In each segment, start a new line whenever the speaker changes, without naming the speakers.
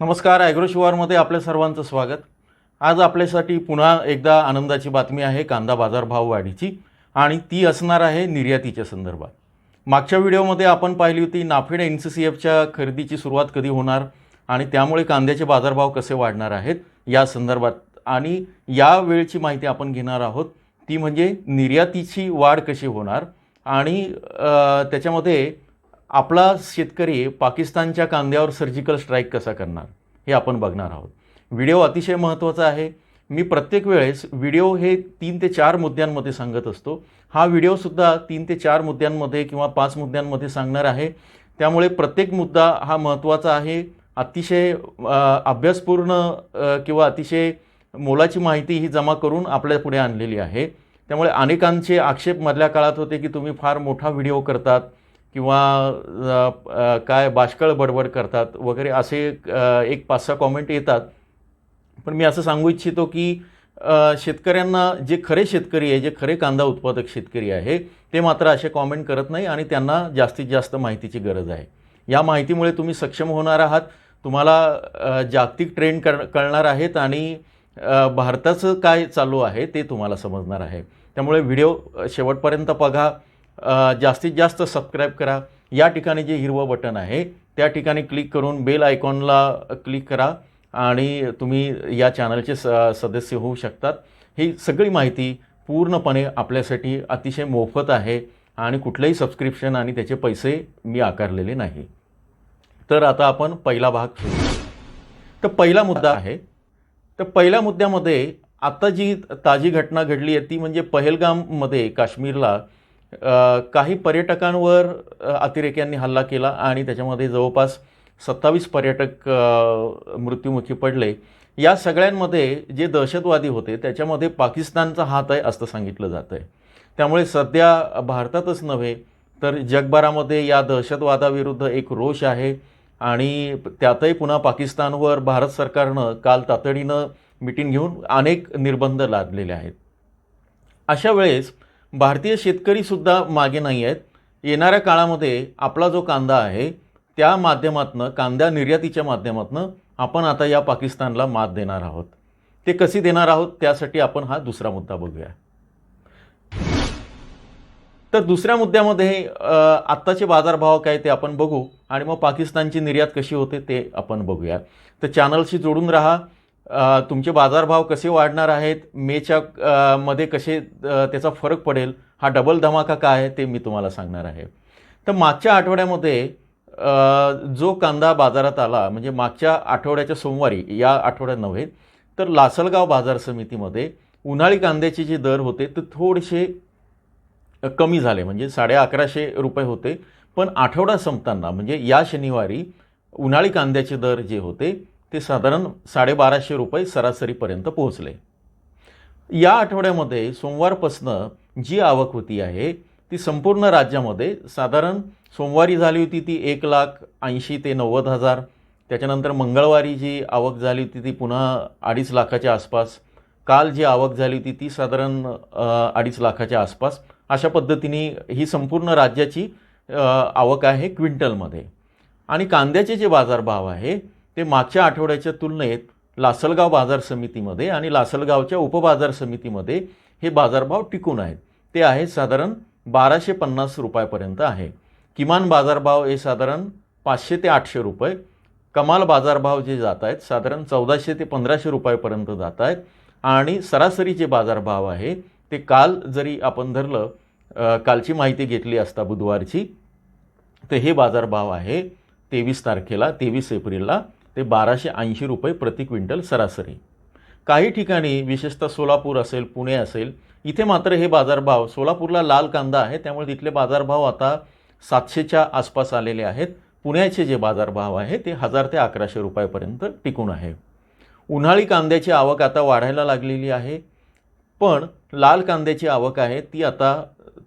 नमस्कार ॲग्रो शिवारमध्ये आपल्या सर्वांचं स्वागत. आज आपल्यासाठी पुन्हा एकदा आनंदाची बातमी आहे कांदा बाजारभाव वाढीची आणि ती असणार आहे निर्यातीच्या संदर्भात. मागच्या व्हिडिओमध्ये आपण पाहिली होती नाफेड एन सी सी एफच्या खरेदीची सुरुवात कधी होणार आणि त्यामुळे कांद्याचे बाजारभाव कसे वाढणार आहेत या संदर्भात आणि या वेळची माहिती आपण घेणार आहोत. ती म्हणजे निर्यातीची वाढ कशी होणार आणि त्याच्यामध्ये आपला शेतकरी पाकिस्तानच्या कांद्यावर सर्जिकल स्ट्राईक कसा करणार हे आपण बघणार आहोत. व्हिडिओ अतिशय महत्त्वाचा आहे. मी प्रत्येक वेळेस व्हिडिओ हे तीन ते चार मुद्द्यांमध्ये सांगत असतो. हा व्हिडिओसुद्धा तीन ते चार मुद्द्यांमध्ये किंवा पाच मुद्द्यांमध्ये सांगणार आहे. त्यामुळे प्रत्येक मुद्दा हा महत्त्वाचा आहे. अतिशय अभ्यासपूर्ण किंवा अतिशय मोलाची माहिती ही जमा करून आपल्या पुढे आणलेली आहे. त्यामुळे अनेकांचे आक्षेप मधल्या काळात होते की तुम्ही फार मोठा व्हिडिओ करतात. किंवा काय बाष्कळ बडबड करतात वगैरे असे एक पाच सहा कॉमेंट येतात. पण मी असं सांगू इच्छितो की शेतकऱ्यांना जे खरे शेतकरी आहे जे खरे कांदा उत्पादक शेतकरी आहे ते मात्र असे कॉमेंट करत नाही आणि त्यांना जास्तीत जास्त माहितीची गरज आहे. या माहितीमुळे तुम्ही सक्षम होणार आहात. तुम्हाला जागतिक ट्रेंड कर कळणार आहेत आणि भारताचं काय चालू आहे ते तुम्हाला समजणार आहे. त्यामुळे व्हिडिओ शेवटपर्यंत बघा. जास्तीत जास्त सबस्क्राईब करा. या ठिकाणी जे हिरवं बटन आहे त्या ठिकाणी क्लिक करून बेल आयकॉनला क्लिक करा आणि तुम्ही या चॅनलचे स सदस्य होऊ शकतात. ही सगळी माहिती पूर्णपणे आपल्यासाठी अतिशय मोफत आहे आणि कुठलंही सबस्क्रिप्शन आणि त्याचे पैसे मी आकारलेले नाही. तर आता आपण पहिला भाग सुरू तर पहिला मुद्दा आहे तर पहिल्या मुद्द्यामध्ये आता जी ताजी घटना घडली आहे ती म्हणजे पहलगाममध्ये काश्मीरला काही पर्यटकांवर अतिरेक्यांनी हल्ला केला आणि त्याच्यामध्ये जवळपास सत्तावीस पर्यटक मृत्युमुखी पडले. या सगळ्यांमध्ये जे दहशतवादी होते त्याच्यामध्ये पाकिस्तानचा हात आहे असं सांगितलं जातं आहे त्यामुळे सध्या भारतातच नव्हे तर जगभरामध्ये या दहशतवादाविरुद्ध एक रोष आहे आणि त्यातही पुन्हा पाकिस्तानवर भारत सरकारनं काल तातडीनं मिटिंग घेऊन अनेक निर्बंध लादलेले आहेत. अशा वेळेस भारतीय शेतकरीसुद्धा मागे नाही आहेत. येणाऱ्या काळामध्ये आपला जो कांदा आहे त्या माध्यमातनं कांदा निर्यातीच्या माध्यमातनं आपण आता या पाकिस्तानला मात देणार आहोत. ते कशी देणार आहोत त्यासाठी आपण हा दुसरा मुद्दा बघूया. तर दुसऱ्या मुद्द्यामध्ये आत्ताचे बाजारभाव काय ते आपण बघू आणि मग पाकिस्तानची निर्यात कशी होते ते आपण बघूया. तर चॅनलशी जोडून राहा तुमचे बाजारभाव कसे वाढणार आहेत? मेच्या मध्ये कसे त्याचा फरक पडेल? हा डबल धमाका काय आहे ते मी तुम्हाला सांगणार आहे. तर मागच्या आठवड्यामध्ये जो कांदा बाजारात आला म्हणजे मागच्या आठवड्याच्या सोमवारी या आठवड्यात नव्हे तर लासलगाव बाजार समितीमध्ये उन्हाळी कांद्याचे जे दर होते ते थोडेसे कमी झाले. म्हणजे साडे अकराशे रुपये होते. पण आठवडा संपताना म्हणजे या शनिवारी उन्हाळी कांद्याचे दर जे होते ते साधारण साडेबाराशे रुपये सरासरीपर्यंत पोहोचले. या आठवड्यामध्ये सोमवारपासनं जी आवक होती आहे ती संपूर्ण राज्यामध्ये साधारण सोमवारी झाली होती ती एक लाख ऐंशी ते नव्वद हजार. त्याच्यानंतर मंगळवारी जी आवक झाली होती ती पुन्हा अडीच लाखाच्या आसपास. काल जी आवक झाली होती ती साधारण अडीच लाखाच्या आसपास. अशा पद्धतीने ही संपूर्ण राज्याची आवक आहे क्विंटलमध्ये. आणि कांद्याचे जे बाजारभाव आहे ते मागच्या आठवड्याच्या तुलनेत लासलगाव बाजार समितीमध्ये आणि लासलगावच्या उपबाजार समितीमध्ये हे बाजारभाव टिकून आहेत. ते आहेत साधारण बाराशे पन्नास रुपयापर्यंत आहे. किमान बाजारभाव हे साधारण पाचशे ते आठशे रुपये. कमाल बाजारभाव जे जात आहेत साधारण चौदाशे ते पंधराशे रुपयापर्यंत जात आहेत. आणि सरासरी जे बाजारभाव आहे ते काल जरी आपण धरलं कालची माहिती घेतली असता बुधवारची तर हे बाजारभाव आहे तेवीस तारखेला तेवीस एप्रिलला. ते बाराशे ऐंशी रुपये प्रति क्विंटल सरासरी. काही ठिकाणी विशेषतः सोलापूर असेल पुणे असेल इथे मात्र हे बाजारभाव सोलापूरला लाल कांदा आहे त्यामुळे तिथले बाजारभाव आता सातशेच्या आसपास आलेले आहेत. पुण्याचे जे बाजारभाव आहे ते हजार ते अकराशे रुपयापर्यंत टिकून आहे. उन्हाळी कांद्याची आवक आता वाढायला लागलेली आहे. पण लाल कांद्याची आवक आहे ती आता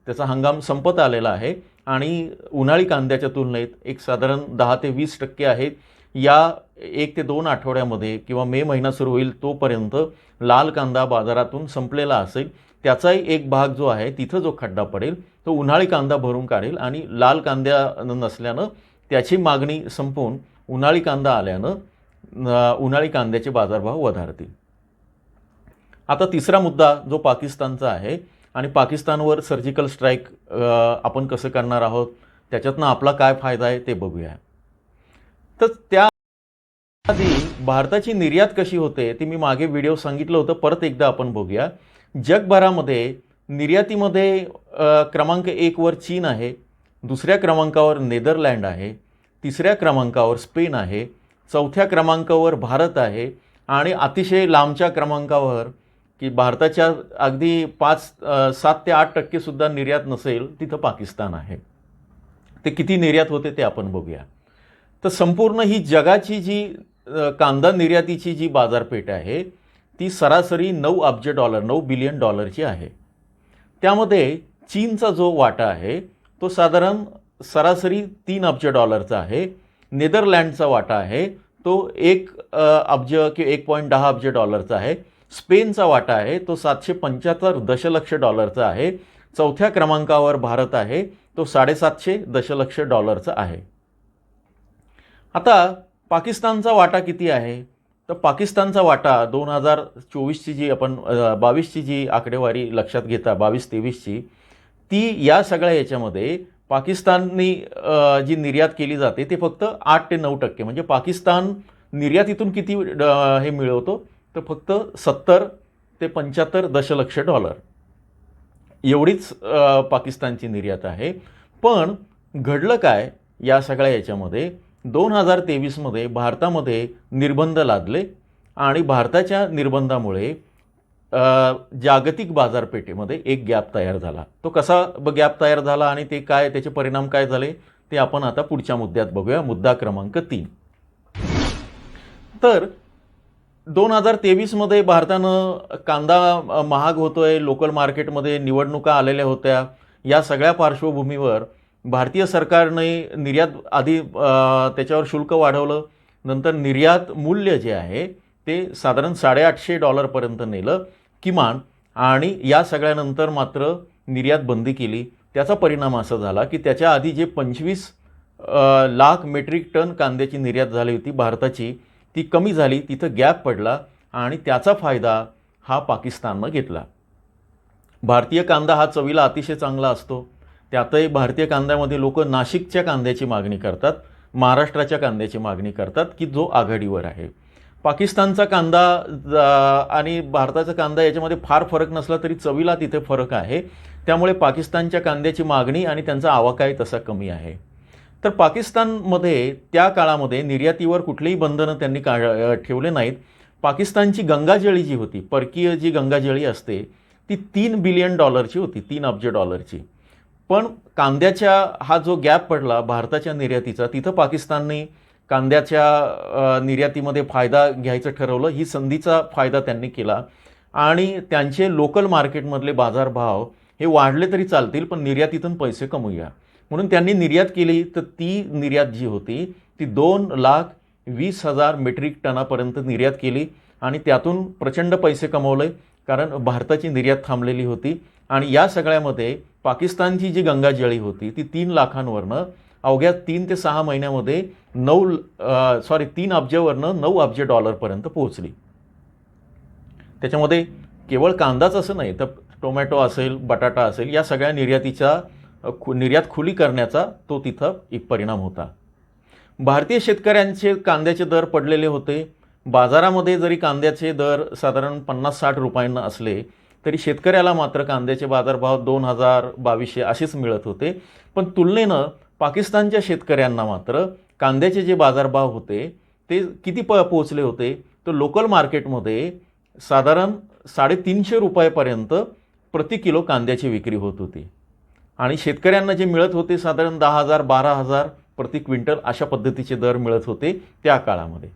त्याचा हंगाम संपत आलेला आहे आणि उन्हाळी कांद्याच्या तुलनेत एक साधारण दहा ते वीस टक्के आहे. या एक ते दोन आठवड्यामध्ये किंवा मे महिना सुरू होईल तोपर्यंत लाल कांदा बाजारातून संपलेला असेल. त्याचाही एक भाग जो आहे तिथं जो खड्डा पडेल तो उन्हाळी कांदा भरून काढेल आणि लाल कांद्या नसल्यानं त्याची मागणी संपवून उन्हाळी कांदा आल्यानं उन्हाळी कांद्याचे बाजारभाव वधारतील. आता तिसरा मुद्दा जो पाकिस्तानचा आहे आणि पाकिस्तानवर सर्जिकल स्ट्राईक आपण कसं करणार आहोत त्याच्यातनं आपला काय फायदा आहे ते बघूया. तर त्या आधी भारताची निर्यात कशी होते ते मी मागे व्हिडिओ सांगितलं होतं. परत एकदा आपण बघूया. जगभरामध्ये निर्यातीमध्ये क्रमांक एकवर चीन आहे दुसऱ्या क्रमांकावर नेदरलँड आहे तिसऱ्या क्रमांकावर स्पेन आहे चौथ्या क्रमांकावर भारत आहे आणि अतिशय लांबच्या क्रमांकावर की भारताच्या अगदी पाच सात ते आठ टक्केसुद्धा निर्यात नसेल तिथं पाकिस्तान आहे. ते किती निर्यात होते ते आपण बघूया. तर संपूर्ण ही जगाची जी कांदा निर्यातीची जी बाजारपेठ आहे ती सरासरी नऊ अब्ज डॉलर नऊ बिलियन डॉलरची आहे. त्यामध्ये चीनचा जो वाटा आहे तो साधारण सरासरी तीन अब्ज डॉलरचा आहे. नेदरलँडचा वाटा आहे तो एक अब्ज किंवा एक पॉईंट दहा अब्ज डॉलरचा आहे. स्पेनचा वाटा आहे तो सातशे पंच्याहत्तर दशलक्ष डॉलरचा आहे. चौथ्या क्रमांकावर भारत आहे तो साडेसातशे दशलक्ष डॉलरचा आहे. आता पाकिस्तानचा वाटा किती आहे? तर पाकिस्तानचा वाटा दोन हजार चोवीसची जी आपण बावीसची जी आकडेवारी लक्षात घेता बावीस तेवीसची ती या सगळ्या याच्यामध्ये पाकिस्ताननी जी निर्यात केली जाते ते फक्त आठ ते नऊ टक्के. म्हणजे पाकिस्तान निर्यातीतून किती हे मिळवतो? तर फक्त सत्तर ते पंच्याहत्तर दशलक्ष डॉलर. एवढीच पाकिस्तानची निर्यात आहे. पण घडलं काय या सगळ्या याच्यामध्ये? दोन हजार तेवीसमध्ये भारतामध्ये निर्बंध लादले आणि भारताच्या निर्बंधामुळे जागतिक बाजारपेठेमध्ये एक गॅप तयार झाला. तो कसा गॅप तयार झाला आणि ते काय त्याचे परिणाम काय झाले ते आपण आता पुढच्या मुद्द्यात बघूया. मुद्दा क्रमांक तीन. तर दोन हजार तेवीसमध्ये भारतानं कांदा महाग होतोय लोकल मार्केटमध्ये निवडणुका आलेल्या होत्या. या सगळ्या पार्श्वभूमीवर भारतीय सरकारने निर्यात आधी त्याच्यावर शुल्क वाढवलं नंतर निर्यात मूल्य जे आहे ते साधारण साडेआठशे डॉलरपर्यंत नेलं किमान आणि या सगळ्यानंतर मात्र निर्यात बंदी केली. त्याचा परिणाम असा झाला की त्याच्या आधी जे पंचवीस लाख मेट्रिक टन कांद्याची निर्यात झाली होती भारताची ती कमी झाली तिथं गॅप पडला आणि त्याचा फायदा हा पाकिस्ताननं घेतला. भारतीय कांदा हा चवीला अतिशय चांगला असतो. त्यातही भारतीय कांद्यामध्ये लोक नाशिकच्या कांद्याची मागणी करतात महाराष्ट्राच्या कांद्याची मागणी करतात की जो आघाडीवर आहे. पाकिस्तानचा कांदा आणि भारताचा कांदा याच्यामध्ये फार फरक नसला तरी चवीला तिथे फरक आहे. त्यामुळे पाकिस्तानच्या कांद्याची मागणी आणि त्यांचा आवाकाही तसा कमी आहे. तर पाकिस्तानमध्ये त्या काळामध्ये निर्यातीवर कुठलीही बंधनं त्यांनी का ठेवले नाहीत. पाकिस्तानची गंगाजळी जी होती परकीय जी गंगाजळी असते ती तीन बिलियन डॉलरची होती तीन अब्ज डॉलरची. पण कांद्याच्या हा जो गॅप पडला भारताच्या निर्यातीचा तिथं पाकिस्तानने कांद्याच्या निर्यातीमध्ये फायदा घ्यायचं ठरवलं ही संधीचा फायदा त्यांनी केला. आणि त्यांचे लोकल मार्केटमधले बाजारभाव हे वाढले तरी चालतील पण निर्यातीतून पैसे कमवूया. म्हणून त्यांनी निर्यात केली तर ती निर्यात जी होती ती दोन लाख वीस हजार मेट्रिक टनापर्यंत निर्यात केली आणि त्यातून प्रचंड पैसे कमवले कारण भारताची निर्यात थांबलेली होती. आणि या सगळ्यामध्ये पाकिस्तानची जी गंगाजळी होती ती तीन लाखांवरनं अवघ्या तीन ते सहा महिन्यामध्ये नऊ सॉरी तीन अब्जवरनं नऊ अब्ज डॉलरपर्यंत पोहोचली. त्याच्यामध्ये केवळ कांदाच असं नाही तर टोमॅटो असेल बटाटा असेल या सगळ्या निर्यातीचा खु निर्यात खुली करण्याचा तो तिथं एक परिणाम होता. भारतीय शेतकऱ्यांचे कांद्याचे दर पडलेले होते. बाजारामध्ये जरी कांद्याचे दर साधारण पन्नास साठ रुपयांना असले तरी शेतकऱ्याला मात्र कांद्याचे बाजारभाव दोन हजार बावीसशे असेच मिळत होते. पण तुलनेनं पाकिस्तानच्या शेतकऱ्यांना मात्र कांद्याचे जे बाजारभाव होते ते किती प पोचले होते? तर लोकल मार्केटमध्ये साधारण साडेतीनशे रुपयापर्यंत प्रति किलो कांद्याची विक्री होत होती. आणि शेतकऱ्यांना जे मिळत होते साधारण दहा हजार बारा हजार प्रति क्विंटल अशा पद्धतीचे दर मिळत होते त्या काळामध्ये.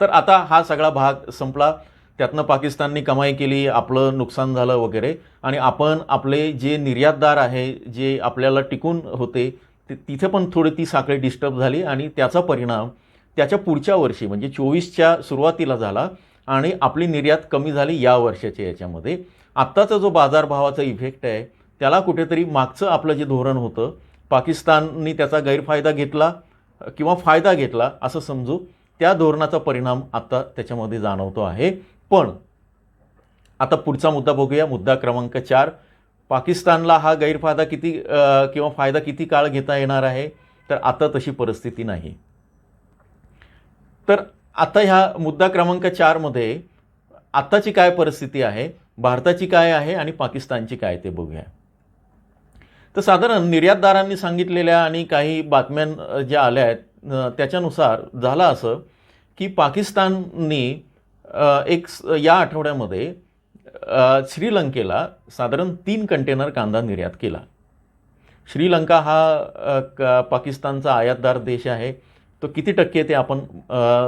तर आता हा सगळा भाग संपला. त्यातनं पाकिस्ताननी कमाई केली आपलं नुकसान झालं वगैरे. आणि आपण आपले जे निर्यातदार आहे जे आपल्याला टिकून होते ते तिथे पण थोडी ती साखळी डिस्टर्ब झाली आणि त्याचा परिणाम त्याच्या पुढच्या वर्षी म्हणजे चोवीसच्या सुरुवातीला झाला आणि आपली निर्यात कमी झाली या वर्षाच्या याच्यामध्ये. आत्ताचा जो बाजारभावाचा इफेक्ट आहे त्याला कुठेतरी मागचं आपलं जे धोरण होतं पाकिस्ताननी त्याचा गैरफायदा घेतला किंवा फायदा घेतला असं समजू त्या धोरणाचा परिणाम आत्ता त्याच्यामध्ये जाणवतो आहे. पण आता पुढचा मुद्दा बघूया. मुद्दा क्रमांक चार. पाकिस्तानला हा गैरफायदा किती किंवा फायदा किती काळ घेता येणार आहे? तर आता तशी परिस्थिती नाही. तर आता ह्या मुद्दा क्रमांक चारमध्ये आत्ताची काय परिस्थिती आहे? भारताची काय आहे आणि पाकिस्तानची काय ते बघूया. तर साधारण निर्यातदारांनी सांगितलेल्या आणि काही बातम्या ज्या आल्या आहेत त्याच्यानुसार झालं असं की पाकिस्ताननी एक स- या आठवड्यामध्ये श्रीलंकेला साधारण तीन कंटेनर कांदा निर्यात केला. श्रीलंका हा क- पाकिस्तानचा आयातदार देश आहे. तो किती टक्के ते आपण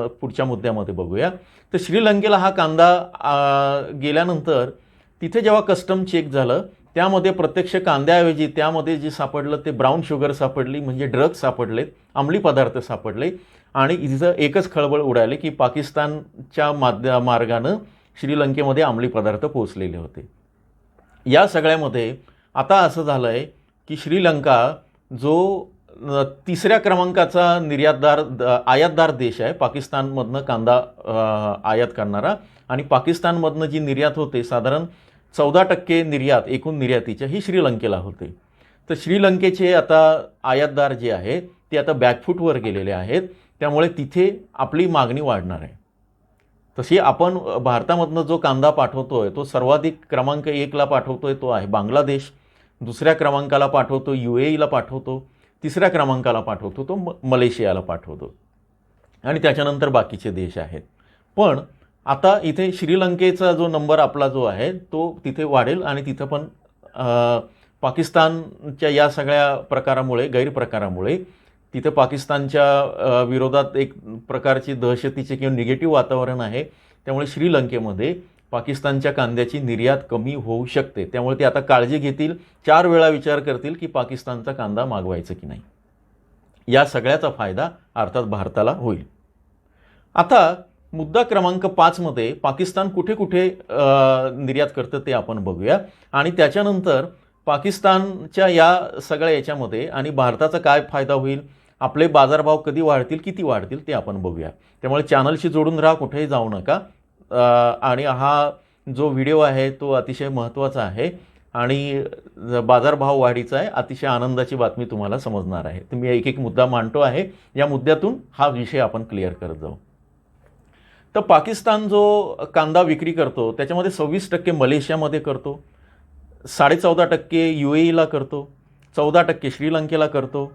पुढच्या मुद्द्यामध्ये बघूया. तर श्रीलंकेला हा कांदा गेल्यानंतर तिथे जेव्हा कस्टम चेक झालं त्यामध्ये प्रत्यक्ष कांद्याऐवजी त्यामध्ये जे सापडलं ते ब्राऊन शुगर सापडली म्हणजे ड्रग्ज सापडलेत अंमली पदार्थ सापडले. आणि तिथं एकच खळबळ उडाली की पाकिस्तानच्या माध्य मार्गानं श्रीलंकेमध्ये अंमली पदार्थ पोहोचलेले होते. या सगळ्यामध्ये आता असं झालं आहे की श्रीलंका जो तिसऱ्या क्रमांकाचा निर्यातदार द- आयातदार देश आहे पाकिस्तानमधनं कांदा आयात करणारा. आणि पाकिस्तानमधनं जी निर्यात होते साधारण चौदा टक्के निर्यात एकूण निर्यातीच्या ही श्रीलंकेला होते. तर श्रीलंकेचे आता आयातदार जे आहेत ते आता बॅकफूटवर गेलेले आहेत. त्यामुळे तिथे आपली मागणी वाढणार आहे. तशी आपण भारतामधनं जो कांदा पाठवतो आहे तो सर्वाधिक क्रमांक एकला पाठवतो आहे तो आहे बांगलादेश. दुसऱ्या क्रमांकाला पाठवतो यू ए ईला पाठवतो. तिसऱ्या क्रमांकाला पाठवतो तो म मलेशियाला पाठवतो. आणि त्याच्यानंतर बाकीचे देश आहेत. पण आता इथे श्रीलंकेचा जो नंबर आपला जो आहे तो तिथे वाढेल आणि तिथं पण पाकिस्तानच्या या सगळ्या प्रकारामुळे गैरप्रकारामुळे तिथं पाकिस्तानच्या विरोधात एक प्रकारची दहशतीचे किंवा निगेटिव्ह वातावरण आहे. त्यामुळे श्रीलंकेमध्ये पाकिस्तानच्या कांद्याची निर्यात कमी होऊ शकते. त्यामुळे ते आता काळजी घेतील चार वेळा विचार करतील की पाकिस्तानचा कांदा मागवायचा की नाही. या सगळ्याचा फायदा अर्थात भारताला होईल. आता मुद्दा क्रमांक पाचमध्ये पाकिस्तान कुठे कुठे निर्यात करतं ते आपण बघूया. आणि त्याच्यानंतर पाकिस्तानच्या या सगळ्या याच्यामध्ये आणि भारताचा काय फायदा होईल आपले बाजारभाव कधी वाढतील किती वाढतील ते आपण बघूया. त्यामुळे चॅनलशी जोडून राहा कुठेही जाऊ नका. आणि हा जो व्हिडिओ आहे तो अतिशय महत्त्वाचा आहे. आणि बाजारभाव वाढीचा आहे अतिशय आनंदाची बातमी तुम्हाला समजणार आहे. तर मी एक एक मुद्दा मांडतो आहे या मुद्द्यातून हा विषय आपण क्लिअर करत जाऊ. तर पाकिस्तान जो कांदा विक्री करतो त्याच्यामध्ये सव्वीस टक्के मलेशियामध्ये करतो साडेचौदा टक्के यू ए ईला करतो चौदा टक्के श्रीलंकेला करतो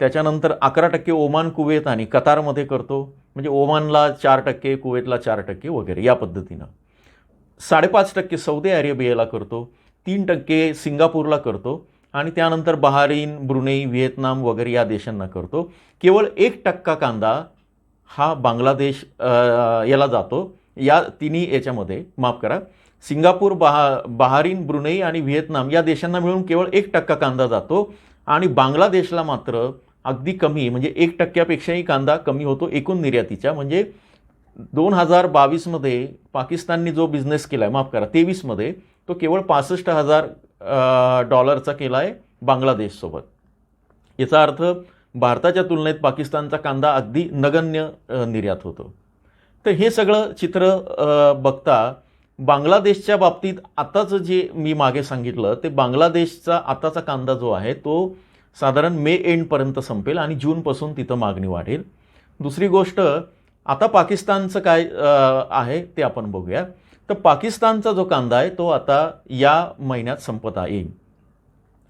त्याच्यानंतर अकरा टक्के ओमान कुवेत आणि कतारमध्ये करतो म्हणजे ओमानला चार टक्के कुवेतला चार टक्के वगैरे या पद्धतीनं. साडेपाच टक्के सौदी अरेबियाला करतो तीन टक्के सिंगापूरला करतो आणि त्यानंतर बहारीन ब्रुनेई व्हिएतनाम वगैरे या देशांना करतो. केवळ एक टक्का कांदा हा बांगलादेश याला जातो. या तिन्ही याच्यामध्ये माफ करा सिंगापूर बहा बहारीन ब्रुनेई आणि व्हिएतनाम या देशांना मिळून केवळ एक टक्का कांदा जातो आणि बांगलादेशला मात्र अगदी कमी म्हणजे एक टक्क्यापेक्षाही कांदा कमी होतो एकूण निर्यातीच्या. म्हणजे दोन हजार बावीसमध्ये पाकिस्ताननी जो बिझनेस केला आहे माफ करा तेवीसमध्ये तो केवळ पासष्ट हजार डॉलरचा केला आहे बांगलादेशसोबत याचा अर्थ भारताच्या तुलनेत पाकिस्तानचा कांदा अगदी नगण्य निर्यात होतो. तर हे सगळं चित्र बघता बांगलादेशच्या बाबतीत आताचं जे मी मागे सांगितलं ते बांगलादेशचा आताचा कांदा जो आहे तो साधारण मे एंडपर्यंत संपेल आणि जूनपासून तिथं मागणी वाढेल. दुसरी गोष्ट आता पाकिस्तानचं काय आहे ते आपण बघूया. तर पाकिस्तानचा जो कांदा आहे तो आता या महिन्यात संपत येईल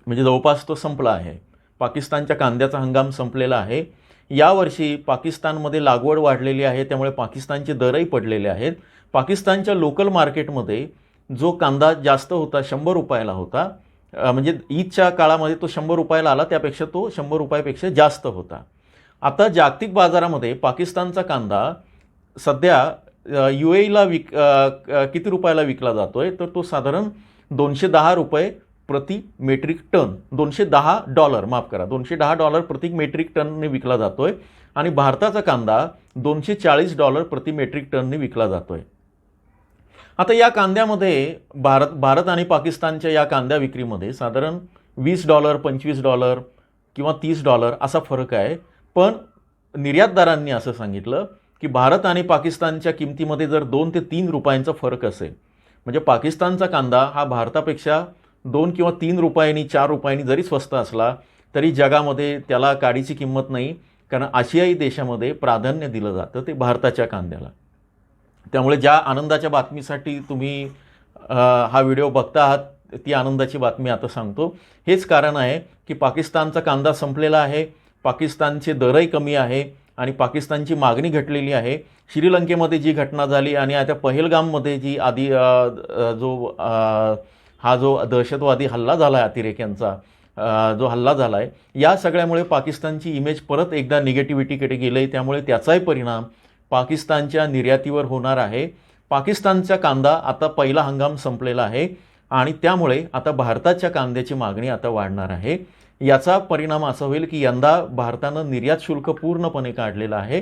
म्हणजे जवळपास तो संपला आहे. पाकिस्तानच्या कांद्याचा हंगाम संपलेला आहे. यावर्षी पाकिस्तानमध्ये लागवड वाढलेली आहे त्यामुळे पाकिस्तानचे दरही पडलेले आहेत. पाकिस्तानच्या लोकल मार्केटमध्ये जो कांदा जास्त होता शंभर रुपयाला होता म्हणजे ईदच्या काळामध्ये तो शंभर रुपयाला आला त्यापेक्षा तो शंभर रुपयापेक्षा जास्त होता. आता जागतिक बाजारामध्ये पाकिस्तानचा कांदा सध्या यू एला विक किती रुपयाला विकला जातो आहे तर तो साधारण दोनशे दहा रुपये प्रति मेट्रिक टन. दोनशे दहा डॉलर माफ करा. दोनशे दहा डॉलर प्रति मेट्रिक टनने विकला जातो आहे आणि भारताचा कांदा दोनशे चाळीस डॉलर प्रति मेट्रिक टनने विकला जातो आहे आता या कांद्यामध्ये भारत भारत आणि पाकिस्तानच्या या कांद्या विक्रीमध्ये साधारण वीस डॉलर पंचवीस डॉलर किंवा तीस डॉलर असा फरक आहे. पण निर्यातदारांनी असं सांगितलं की भारत आणि पाकिस्तानच्या किमतीमध्ये जर दोन ते तीन रुपयांचा फरक असेल म्हणजे पाकिस्तानचा कांदा हा भारतापेक्षा दोन किंवा तीन रुपयांनी चार रुपयांनी जरी स्वस्त असला तरी जगामध्ये त्याला काडीची किंमत नाही. कारण आशियाई देशामध्ये प्राधान्य दिलं जातं ते भारताच्या कांद्याला. त्यामुळे ज्या आनंदाच्या बातमीसाठी तुम्ही हा व्हिडिओ बघता आहात ती आनंदाची बातमी आता सांगतो. हेच कारण आहे की पाकिस्तानचा कांदा संपलेला आहे पाकिस्तानचे दरही कमी आहे आणि पाकिस्तानची मागणी घटलेली आहे. श्रीलंकेमध्ये जी घटना झाली आणि आता पहलगाममध्ये जी आधी जो आ, हा जो दहशतवादी हल्ला झाला आहे अतिरेक्यांचा जो हल्ला झाला आहे या सगळ्यामुळे पाकिस्तानची इमेज परत एकदा निगेटिव्हिटीकडे गेलं आहे त्यामुळे त्याचाही परिणाम पाकिस्तानच्या निर्यातीवर होणार आहे. पाकिस्तानचा कांदा आता पहिला हंगाम संपलेला आहे आणि त्यामुळे आता भारताच्या कांद्याची मागणी आता वाढणार आहे. याचा परिणाम असा होईल की यंदा भारतानं निर्यात शुल्क पूर्णपणे काढलेलं आहे.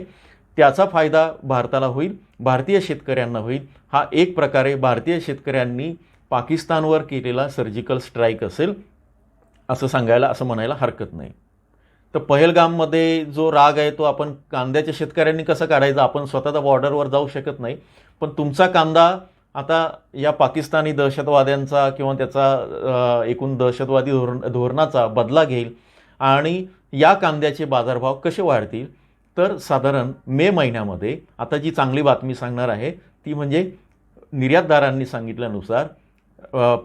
त्याचा फायदा भारताला होईल भारतीय शेतकऱ्यांना होईल. हा एक प्रकारे भारतीय शेतकऱ्यांनी पाकिस्तानवर केलेला सर्जिकल स्ट्राईक असेल असं सांगायला असं म्हणायला हरकत नाही. तर पहलगाममध्ये जो राग आहे तो आपण कांद्याच्या शेतकऱ्यांनी कसं काढायचा? आपण स्वतःचा बॉर्डरवर जाऊ शकत नाही. पण तुमचा कांदा आता या पाकिस्तानी दहशतवाद्यांचा किंवा त्याचा एकूण दहशतवादी धोरण धोरणाचा बदला घेईल आणि या कांद्याचे बाजारभाव कसे वाढतील? तर साधारण मे महिन्यामध्ये आता जी चांगली बातमी सांगणार आहे ती म्हणजे निर्यातदारांनी सांगितल्यानुसार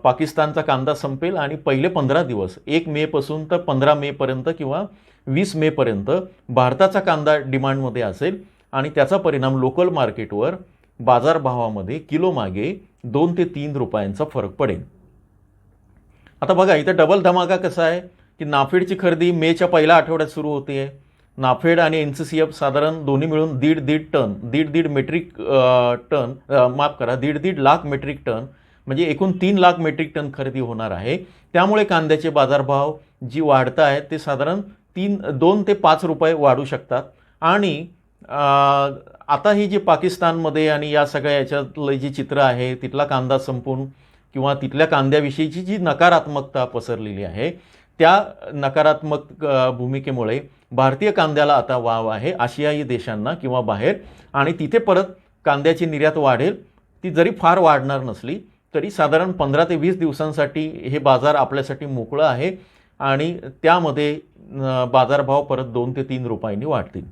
पाकिस्तानचा कांदा संपेल आणि पहिले पंधरा दिवस एक मेपासून तर पंधरा मेपर्यंत किंवा वीस मेपर्यंत भारताचा कांदा डिमांडमध्ये असेल आणि त्याचा परिणाम लोकल मार्केटवर बाजारभावामध्ये किलोमागे दोन ते तीन रुपयांचा फरक पडेल. आता बघा इथं डबल धमाका कसा आहे की नाफेडची खरेदी मेच्या पहिल्या आठवड्यात सुरू होते. आहे नाफेड आणि एन सी सी एफ साधारण दोन्ही मिळून दीड दीड टन दीड दीड मेट्रिक टन माफ करा दीड दीड लाख मेट्रिक टन म्हणजे एकूण तीन लाख मेट्रिक टन खरेदी होणार आहे. त्यामुळे कांद्याचे बाजारभाव जी वाढत आहेत ते साधारण तीन दोन ते पाच रुपये वाढू शकतात. आणि आता ही जी पाकिस्तानमध्ये आणि या सगळ्या याच्यातलं जी चित्र आहे तिथला कांदा संपून किंवा तिथल्या कांद्याविषयीची जी नकारात्मकता पसरलेली आहे त्या नकारात्मक भूमिकेमुळे भारतीय कांद्याला आता वाव आहे आशियाई देशांना किंवा बाहेर. आणि तिथे परत कांद्याची निर्यात वाढेल ती जरी फार वाढणार नसली तरी साधारण पंधरा ते वीस दिवसांसाठी हे बाजार आपल्यासाठी मोकळं आहे आणि त्यामध्ये बाजारभाव परत दोन ते तीन रुपयांनी वाढतील.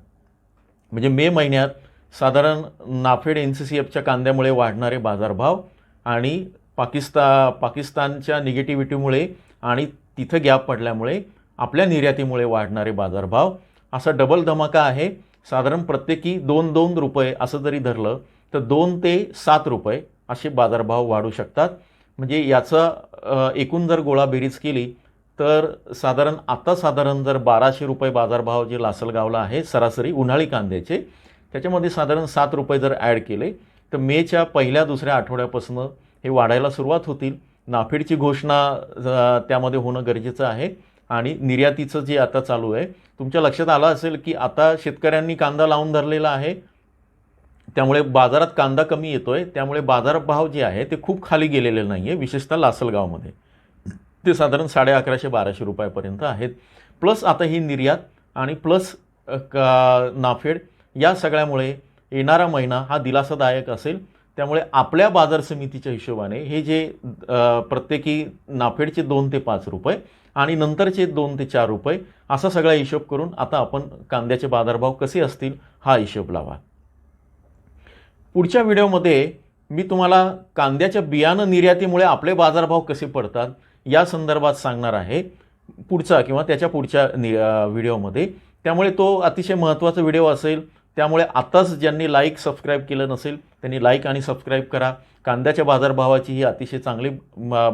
म्हणजे मे महिन्यात साधारण नाफेड एन सी सी एफच्या कांद्यामुळे वाढणारे बाजारभाव आणि पाकिस्ता पाकिस्तानच्या निगेटिव्हिटीमुळे आणि तिथं गॅप पडल्यामुळे आपल्या निर्यातीमुळे वाढणारे बाजारभाव असा डबल धमाका आहे. साधारण प्रत्येकी दोन दोन रुपये असं जरी धरलं तर दोन ते सात रुपये असे बाजारभाव वाढू शकतात. म्हणजे याचं एकूण जर गोळा बेरीज केली तर साधारण आता साधारण जर बाराशे रुपये बाजारभाव जे लासलगावला आहे सरासरी उन्हाळी कांद्याचे त्याच्यामध्ये साधारण सात रुपये जर ॲड केले तर मेच्या पहिल्या दुसऱ्या आठवड्यापासून हे वाढायला सुरुवात होतील. नाफेडची घोषणा त्यामध्ये होणं गरजेचं आहे. आणि निर्यातीचं जे आता चालू आहे तुमच्या लक्षात आलं असेल की आता शेतकऱ्यांनी कांदा लावून धरलेला आहे. त्यामुळे बाजारात कांदा कमी येतो आहे त्यामुळे बाजारभाव जे आहे ते खूप खाली गेलेले नाही आहे विशेषतः लासलगावमध्ये. ते साधारण साडे अकराशे बाराशे रुपयापर्यंत आहेत. प्लस आता ही निर्यात आणि प्लस का नाफेड या सगळ्यामुळे येणारा महिना हा दिलासादायक असेल. त्यामुळे आपल्या बाजार समितीच्या हिशोबाने हे जे प्रत्येकी नाफेडचे दोन ते पाच रुपये आणि नंतरचे दोन ते चार रुपये असा सगळा हिशोब करून आता आपण कांद्याचे बाजारभाव कसे असतील हा हिशोब लावा. पुढच्या व्हिडिओमध्ये मी तुम्हाला कांद्याच्या बियाणं निर्यातीमुळे आपले बाजारभाव कसे पडतात या संदर्भात सांगणार आहे. पुढचा किंवा त्याच्या पुढच्या नि व्हिडिओमध्ये. त्यामुळे तो अतिशय महत्त्वाचा व्हिडिओ असेल. त्यामुळे आत्ताच ज्यांनी लाईक सबस्क्राईब केलं नसेल त्यांनी लाईक आणि सबस्क्राईब करा. कांद्याच्या बाजारभावाची ही अतिशय चांगली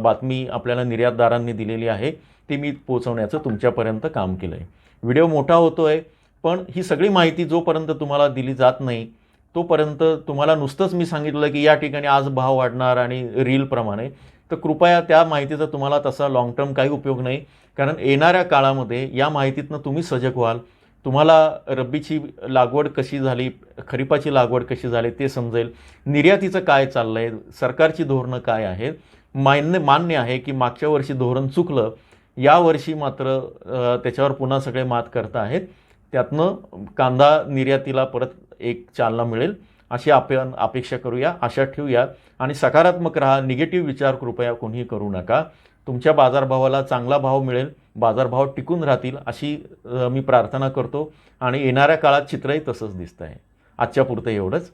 बातमी आपल्याला निर्यातदारांनी दिलेली आहे. ती मी पोचवण्याचं तुमच्यापर्यंत काम केलं आहे व्हिडिओ मोठा होतो आहे पण ही सगळी माहिती जोपर्यंत तुम्हाला दिली जात नाही तोपर्यंत तुम्हाला नुसतंच मी सांगितलं की या ठिकाणी आज भाव वाढणार आणि रीलप्रमाणे तर कृपया त्या माहितीचा तुम्हाला तसा लाँग टर्म काही उपयोग नाही. कारण येणाऱ्या काळामध्ये या माहितीतनं तुम्ही सजग व्हाल. तुम्हाला रब्बीची लागवड कशी झाली खरीपाची लागवड कशी झाली ते समजेल. निर्यातीचं काय चाललं आहे सरकारची धोरणं काय आहेत? मान्य मान्य आहे की मागच्या वर्षी धोरण चुकलं. यावर्षी मात्र त्याच्यावर पुन्हा सगळे मात करत आहेत. त्यातनं कांदा निर्यातीला परत एक चालना मिळेल. अशी आपण अपेक्षा करूया आशा ठेवूया. आणि सकारात्मक राहा निगेटिव्ह विचार कृपया कोणीही करू नका. तुमच्या बाजारभावाला चांगला भाव मिळेल बाजारभाव टिकून राहतील अशी मी प्रार्थना करतो. आणि येणाऱ्या काळात चित्रही तसंच दिसतं आहे आजच्या पुरतं एवढंच.